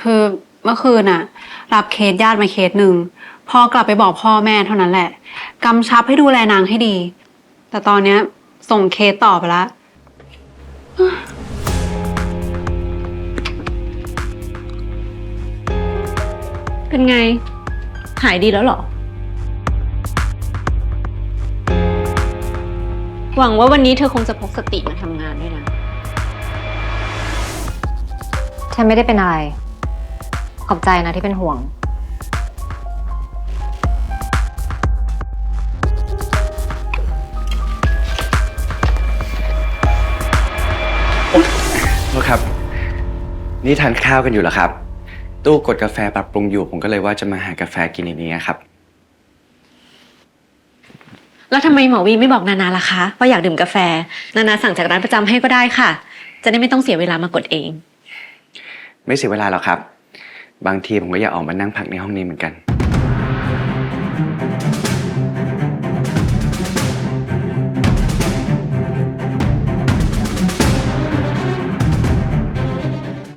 คือเมื่อคืนน่ะ รับเคสญาติมาเคสหนึ่งพอกลับไปบอกพ่อแม่เท่านั้นแหละกำชับให้ดูแลนางให้ดี แต่ตอนเนี้ย ส่งเคสต่อไปแล้วเป็นไง หายดีแล้วเหรอ หวังว่าวันนี้เธอคงจะพกสติมาทำงานด้วยนะ ฉันไม่ได้เป็นอะไร ขอบใจนะที่เป็นห่วง โทษครับ นี่ทานข้าวกันอยู่เหรอครับ ตู้กดกาแฟปรับปรุงอยู่ ผมก็เลยว่าจะมาหากาแฟกินในนี้ครับ แล้วทำไมหมอวีไม่บอกนานาล่ะคะ ว่าอยากดื่มกาแฟ นานาสั่งจากร้านประจำให้ก็ได้ค่ะ จะได้ไม่ต้องเสียเวลามากดเอง ไม่เสียเวลาหรอกครับ บางทีผมก็อยากออกมานั่งพักในห้องนี้เหมือนกัน